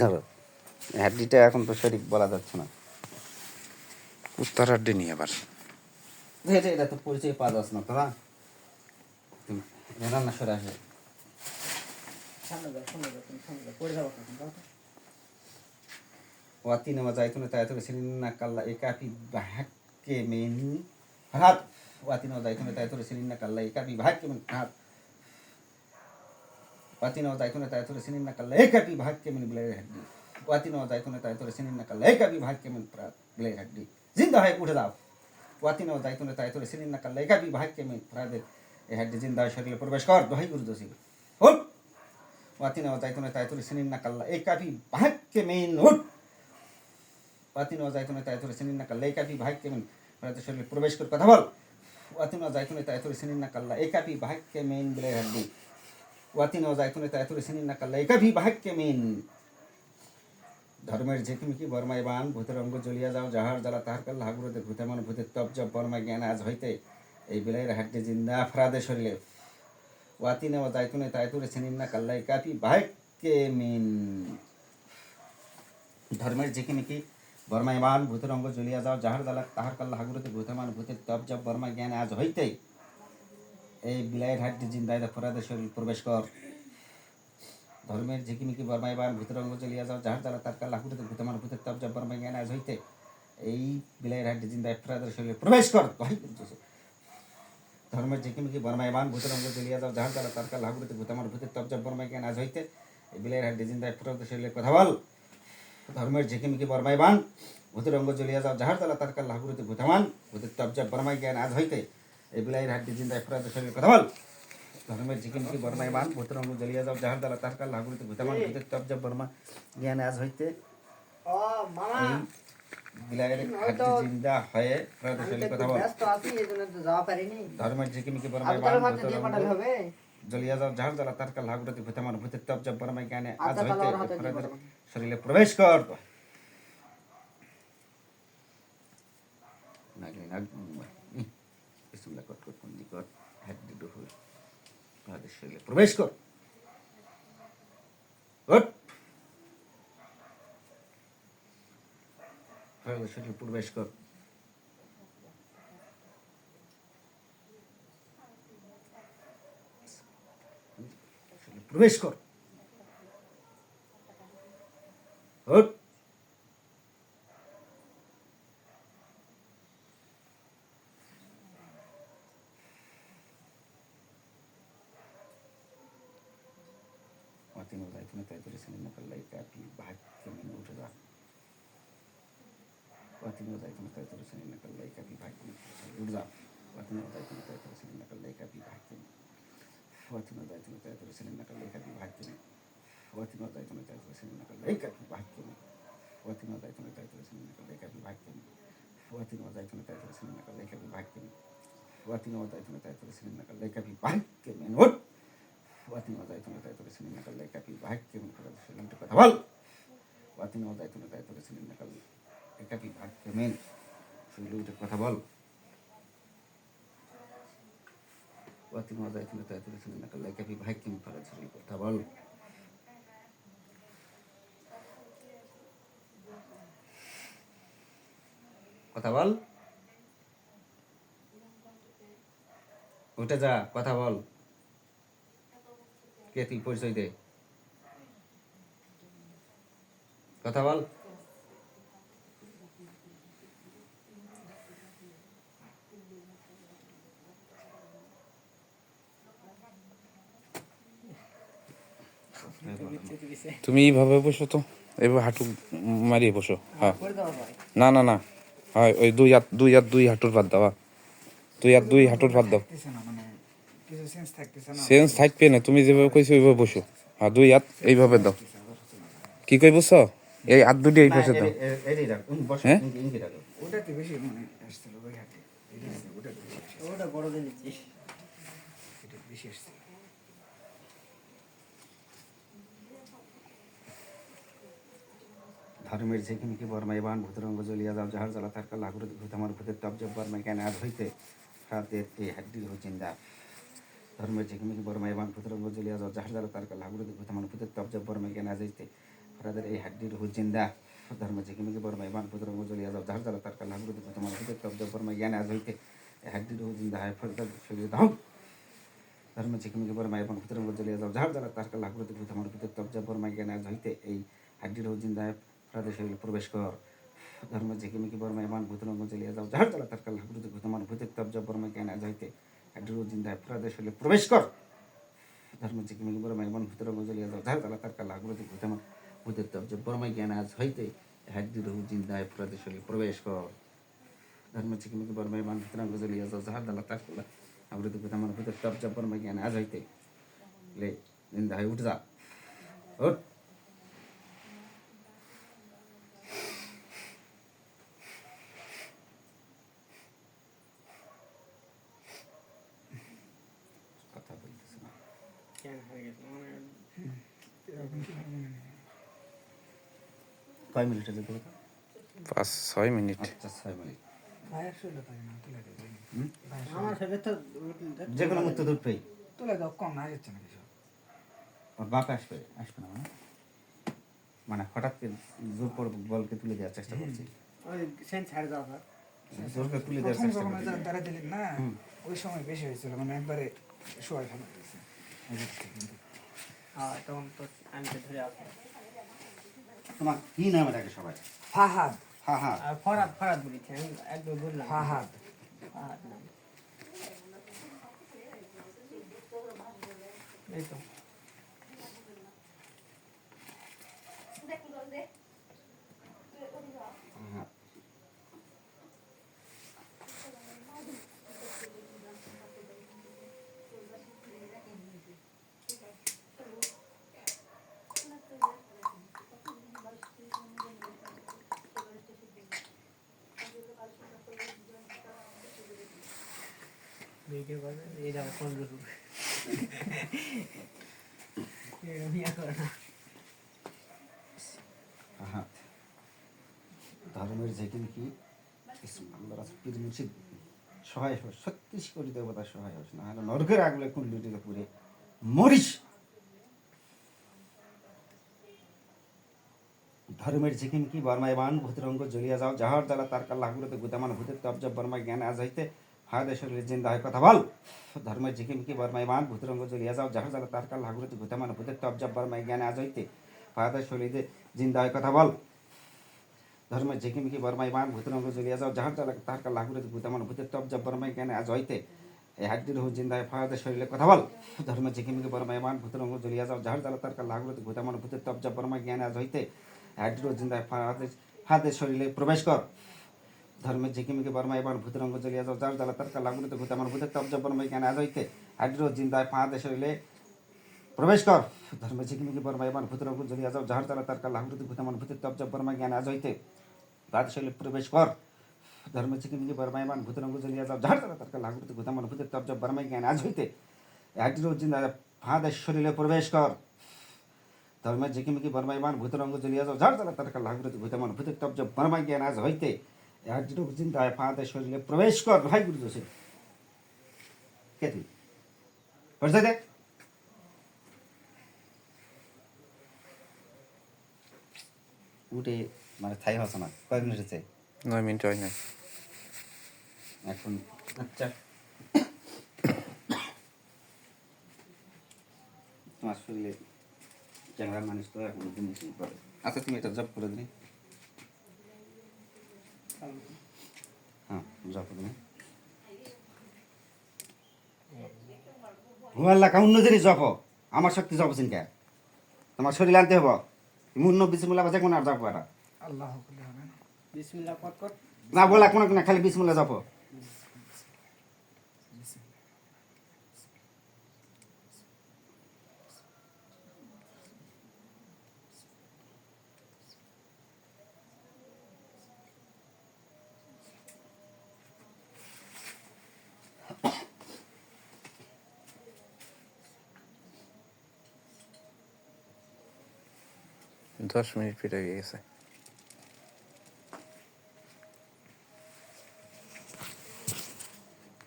ধরো হাড্ডিটা এখন তো সঠিক বলা যাচ্ছে না। কুত্তার হাড্ডি নিয়ে আবার। এটা এটা তো পরিচয় পাওয়া যাচ্ছে না তোরা তুমি রান্না সরে আসে। যাও পড়ে যাব তখন যাও তো। ওয়াতি নামা সিনিন্না কাল্লা একাপি বাহাক্কে মেন হাত! ওয়াতি নামা যাইতুনে তাইতুনে সিনিন্না কাল্লা একাপি বাহাক্কে মেন হাত! কাল্লা একাপি বাহাক্কে মেন বিলাই হাড্ডি ওয়াতি নামা যাইতুনে তাইতুনে সিনিন্না কাল্লা একাপি বাহাক্কে মেন প্রাত বিলাই হাড্ডি জিন্দা হয় উঠে দাও ওয়াতি নামা যাইতুনে তাইতুনে সিনিন্না কাল্লা একাপি বাহাক্কে মেন প্রাদের এই হাড্ডি জিন্দা শরীরে প্রবেশ কর দোহাই গুরু দোষী উঠ ওয়াতি নামা যাইতুনে তাইতুনে সিনিন্না কাল্লা একাপি বাহাক্কে মেন উঠ ওয়াতিন যাইতুনে তাইতুরে সিনিন না কাল্লা একাপি ভাগ্যে মেন ভারতের শরীরে করে কথা বল ওয়াতিন যাইতুনে তাইতুরে সিনিন না কাল্লা একাপি ভাগ্যে মেন বলে হাড্ডি ওয়াতিন ও যাইতুনে তাইতুরে সিনিন না কাল্লা একাপি ভাগ্যে মেন। ধর্মের ঝেকিমিকি বর্মায় বান, ভূতের অঙ্গ জ্বলিয়া যাও, যাহার জ্বালা তাহার কাল্লা হাগুরতে ভূতেমন ভূতের তপ জপ বর্মা জ্ঞান আজ হইতে এই বিলাইয়ের হাড্ডি জিন্দা ফরাদে শরীরে। ওয়াতিনে যাইতুনে তাইতুরে সিনিন না কাল্লা একাপি ভাগ্যে মেন। ধর্মের ঝিকিমিকি বর্মায়মান ভূতের অঙ্গ জ্বলিয়া যাও, যাহার দ্বারা তাহার কাল্লা হাগুরতে ভূতমান ভূতের তপ জপ বর্মা জ্ঞান আজ হইতেই এই বিলাইয়ের হাড্ডি জিন্দায় ফরাদে শরীর প্রবেশ কর। ধর্মের ঝিকিমিকি বর্মায়মান ভূতের অঙ্গ জ্বলিয়া যাও, যাহার দ্বারা তার কাল্লা হাগুরতে ভূতমান ভূতের তপ জপ বর্মা জ্ঞান আজ হইতে, এই বিলাইয়ের হাড্ডি জিন্দায় ফরাদের শরীরে প্রবেশ কর। ধর্মের ঝিকিমিকি বর্মায়মান ভূতের অঙ্গ জ্বলিয়া যাও, যাহার দ্বারা তার কাল্লা হাগুরতে ভূতমান ভূতের তপ জপ বর্মা জ্ঞান আজ হইতে, এই বিলাইয়ের হাড্ডি জিন্দায় ফরাদের শরীরে কথা বল। ধর্মের ঝিকিমিকি বর্মায় বান, ভূতের অঙ্গ জ্বলিয়া যাও, যাহার দ্বারা তার কাল লাহুরিতে ভূতমান ভূতের তবজা বর্মায় জ্ঞান আজ হইতে এই বিলাইয়ের হাড্ডি জিন্দায় ফরাদ শরীর কথা বল। ধর্মের ঝিকিমিকি বর্মায় বান ভূতের অঙ্গ জ্বলিয়া যাও যাহার দ্বারা তার কাল লাহুরিতে ভূতমান ভূতের তবজা বর্মা। জ্ঞান আজ হইতে বিলাইয়ের হাড্ডি জিন্দা হয়ে ফরাদ আমি তো শরীর কথা বল। ধর্মের ঝিকিমিকি আমি বর্মায় বান ভূতের অঙ্গ জ্বলিয়া যাও যাহার দ্বারা তার কাল লাহুরিতে ভূতমান ভূতের তবজা বর্মায় জ্ঞানে আজ হইতে পাঠাবো। শরীরে প্রবেশ কর। নাগলে নাগ বিসমিল্লাহ কট কট বন্দি কর হাত দুটো হল তাদের শরীরে প্রবেশ কর ওঠ তাদের শরীরে প্রবেশ কর শরীরে প্রবেশ কর الإلزام وتنادى تنادى توسل قليك ببحث وتنادى تنادى توسل قليك ببحث وتنادى تنادى توسل قليك ببحث وتنادى تنادى توسل قليك ببحث وتنادى تنادى توسل قليك ببحث وتنادى تنادى توسل قليك ببحث من هد وتنادى تنادى توسل قليك ببحث من قد سلمت قد هول وتنادى تنادى توسل قليك ببحث من سلوك قد هول zaitun sinin nakal lai kapi bahak ke mun kada sulan to katawal কথা বল উঠে যা কথা বল কে তুই পরিচয় দে কথা বল তুমি এইভাবে বসো তো, এইভাবে হাঁটু মারিয়ে বসো হ্যাঁ। না না না, হয়, ওই দুই হাত দুই হাত, দুই হাঁটুর ভাত দাও হ্যাঁ। দুই হাত, দুই হাঁটুর ভাত দাও। মানে সেন্স থাকবে না, তুমি যেভাবে কইছো ওইভাবে বসো হ্যাঁ দুই হাত এইভাবে দাও। কি কই বুঝছ এই হাত দুটি এই পাশে দাও। হ্যাঁ? মানে ওটা ওটা বড় এটা বেশি আসছিল ধর্মের ঝেঁকিমিকি বর্মায় বান, ভূতরঙ্গ জ্বলিয়া যাও, যাহার জ্বালা তার কাল লাগুর ভূত আমার ভূতের তপ জব বর্মায় জ্ঞান আজ হইতে রাতের এই হাড্ডির হচিন্দা ধর্মের ঝেঁকিমিকি বর্মায় বান, ভূতরঙ্গ জ্বলিয়া যাও, যাহার জ্বালা তার কাল লাগুর ভূত আমার ভূতের তপ জব বর্মায় জ্ঞান আজ হইতে ফরাদের এই হাড্ডির হুজিন্দা ধর্ম ঝিকিমিকি বর্মা ইমান পুত্রঙ্গ জ্বলিয়া যাও, যাহার জ্বালা তার কাল্লা গুরুদি তোমার হুদে তব্জ বর্মা জ্ঞান আজ হইতে এই হাড্ডির হুজিন্দা হয় ফরাদের শরীর দাও। ধর্ম ঝিকিমিকি বর্মা এবং পুত্রঙ্গ জ্বলিয়া যাও, যাহার জ্বালা তার কাল্লা গুরুদি তোমার হুদে তব্জ বর্মা জ্ঞান আজ হইতে এই হাড্ডির হুজিন্দা হয় ফরাদের শরীরে প্রবেশ কর। ধর্ম ঝিকিমিকি বর্মা ইমান পুত্রঙ্গ জ্বলিয়া যাও, যাহার জ্বালা তার কাল্লা গুরুদি তোমার হুদে তব্জ বর্মা জ্ঞান আজ হইতে হাড্ডির হুজিন্দা হয় ফরাদের শরীরে প্রবেশ কর। ধর্ম চিকিমিকি বড় মাই মন ভিতরে গজলিয়া যাও ধার তালা তার কালা আগ্রতি ভূতমান ভূতের তব বড় মাই জ্ঞান আজ হইতে রহু জিন্দায় ফুরাতে শরীর প্রবেশ কর। ধর্ম চিকিমিকি বড় মাই মন ভিতরে গজলিয়া যাও ধার তালা তার কালা আগ্রতি ভূতমান ভূতের তব বড় মাই জ্ঞান আজ হইতে। লে জিন্দায় উঠ যা। উঠ কথা বলতেছে না কেন হয়ে গেছে মানে এরকম সময় মনে নেই কয় মিনিটে পাঁচ ছয় মিনিট। আচ্ছা ছয় মিনিট। যে কোনো মুহূর্তে দুটোই তুলে দাও কম না যাচ্ছে না কিছু। ওর বাপ আসবে আসবে না মানে? মানে হঠাৎ করে জোর করে বলকে তুলে দেওয়ার চেষ্টা করছি। ওই সেন ছাড় দাও স্যার জোর তুলে দেওয়ার চেষ্টা করছি। তারা দিলেন না ওই সময় বেশি হয়েছিল মানে একবারে শোয়াই ফেলা তোমার কি নামে থাকে সবাই? ফাহাদ। আর ফরাদ ফরাদ বলেছি আমি একবার বললাম ফাহাদ। ফাহাদ নাম। এই তো হ্যাঁ ধর্মের যেদিন কি সহায় হোস সত্যি করি দেবতা সহায় হোস না হলে নরকের আগলে পুরে মরিস। ধর্মের ঝিকিম কি বর্মায় বান ভূতরঙ্গ জ্বলিয়া যাও, যাহার জ্বালা তার কাল্লা গুলোতে গুতামান ভূতের তবজব বর্মা জ্ঞান আজ হইতে হাদে শরীরে জিন্দা হয়, কথা বল। ধর্মের ঝিকিম কি বর্মায় বান? ভূতরঙ্গ জ্বলিয়া যাও যাহার জ্বালা তার কাল্লা গুলোতে গুতামান ভূতের তবজব বর্মা জ্ঞান আজ হইতে। হাদে শরীরে জিন্দা হয়, কথা বল। ধর্মের ঝিকিমিকি বর্মাই বান? ভূতরঙ্গ জ্বলিয়া যাও যাহার জ্বালা তার কাল্লা গুলোতে গুতামান ভূতের তবজব বর্মাই জ্ঞান আজ হইতে। এই হাড্ডির হু জিন্দায় ফায়াদের শরীরে কথা বল। ধর্মের ঝিকিমিকি বর্মাই বান? ভূতরঙ্গ জ্বলিয়া যাও যাহার জ্বালা তার কাল্লা গুলোতে গুতামান ভূতের তবজব বর্মাই জ্ঞান আজ হইতে। হাড্ডির প্রবেশ কর। ধর্মের ঝিকিমিকি বর্মাই বান ভূতরঙ্গ জ্বলিয়া যাও যার জ্বালা তার কাল্লা গুলোতে গুতামান ভূতের তবজব বর্মাই জ্ঞান আজ হইতে হাড্ডির জিন্দায় ফায়াদের শরীরে প্রবেশ কর ধর্ম ঝিকিমিকি বর্মা এবার ভূতের অঙ্কুর জ্বলিয়া যাও যাহার তারা তার কাল্লা হুরুতি ভূতামান ভূতের তবজব বর্মা জ্ঞান আজ হইতে তার শৈলে প্রবেশ কর ধর্ম ঝিকিমিকি বর্মা এবার ভূতের অঙ্কুর জ্বলিয়া যাও যাহার তারা তার কাল্লা হুরুতি ভূতামান ভূতের তবজব বর্মা জ্ঞান আজ হইতে একটির জিন্দা ফাঁদের শরীরে প্রবেশ কর ধর্মের ঝিকিমিকি বর্মা এবার ভূতের অঙ্গ জ্বলিয়া যাও যাহার তারা তার হুরুতি ভূতামান ভূতের তবজব বর্মা জ্ঞান আজ হইতে একটির জিন্দা ফাঁদের শরীরে প্রবেশ কর ভাই গুরু জোসে কে তুই পরিচয় দে উঠে মানে থাই হচ্ছে না কয়েক মিনিট হচ্ছে নয় মিনিট হয় নাই এখন আচ্ছা। তোমার শরীরে ক্যামেরার মানুষ তো এখন আচ্ছা তুমি এটা জব করে দিনি। হ্যাঁ জব করে দিনি হুয়াল্লা কা অন্য জিনিস জপ আমার শক্তি জপ চিনকা। তোমার শরীর আনতে হব। তুমি অন্য বিসিমুল্লা বাজে কোন আর জপ এটা। আল্লাহ বিসমিল্লাহ না বলা কোন কোনো খালি বিসমুল্লা জপ দশ মিনিট পেরে গেছে